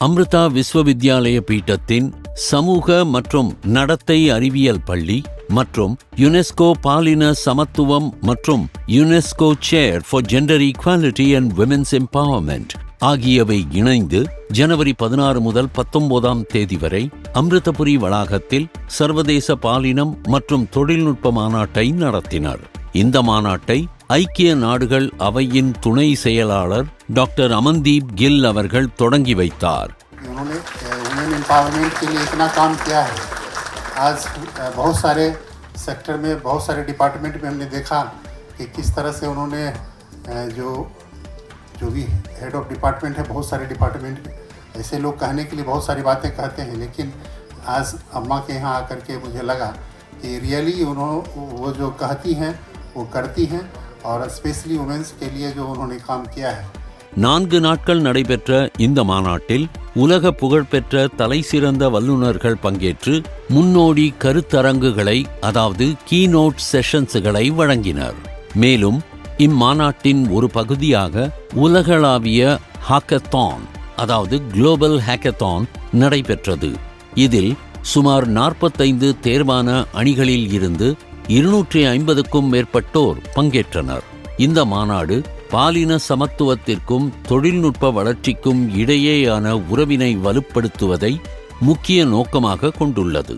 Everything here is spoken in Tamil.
அம்ருதா விஸ்வவித்யாலய பீட்டத்தின் சமூக மற்றும் நடத்தை அறிவியல் பள்ளி மற்றும் யுனெஸ்கோ பாலின சமத்துவம் மற்றும் UNESCO chair for gender equality and women's empowerment ஆகியவை இணைந்து ஜனவரி பதினாறு முதல் பத்தொன்பதாம் தேதி வரை அமிர்தபுரி வளாகத்தில் சர்வதேச பாலினம் மற்றும் தொழில்நுட்ப மாநாட்டை நடத்தினர். இந்த மாநாட்டை ஐக்கிய நாடுகள் அவையின் துணை செயலாளர் டாக்டர் அமன்தீப் கில் அவர்கள் தொடங்கி வைத்தார் उन्होंने वुमेन एम्पावरमेंट के लिए इतना काम किया है आज अ, बहुत सारे सेक्टर में बहुत सारे डिपार्टमेंट में हमने देखा कि किस तरह से उन्होंने अ, जो जो भी हेड ऑफ डिपार्टमेंट है बहुत सारे डिपार्टमेंट ऐसे लोग कहने के लिए बहुत सारी बातें कहते हैं लेकिन आज अम्मा के यहाँ आकर के मुझे लगा कि रियली उन्होंने वो जो कहती हैं वो करती हैं और स्पेशली वुमेंस के लिए जो उन्होंने काम किया है நான்கு நாட்கள் நடைபெற்ற இந்த மாநாட்டில் உலக புகழ்பெற்ற தலைசிறந்த வல்லுநர்கள் பங்கேற்று முன்னோடி கருத்தரங்குகளை அதாவது கீநோட் செஷன்ஸ்களை வழங்கினர் மேலும் இம்மாநாட்டின் ஒரு பகுதியாக உலகளாவிய ஹாக்கத்தான் அதாவது குளோபல் ஹேக்கத்தான் நடைபெற்றது இதில் சுமார் நாற்பத்தைந்து தேர்வான அணிகளில் இருந்து இருநூற்றி ஐம்பதுக்கும் மேற்பட்டோர் பங்கேற்றனர். இந்த மாநாடு பாலின சமத்துவத்திற்கும் தொழில்நுட்ப வளர்ச்சிக்கும் இடையேயான உறவினை வலுப்படுத்துவதை முக்கிய நோக்கமாக கொண்டுள்ளது.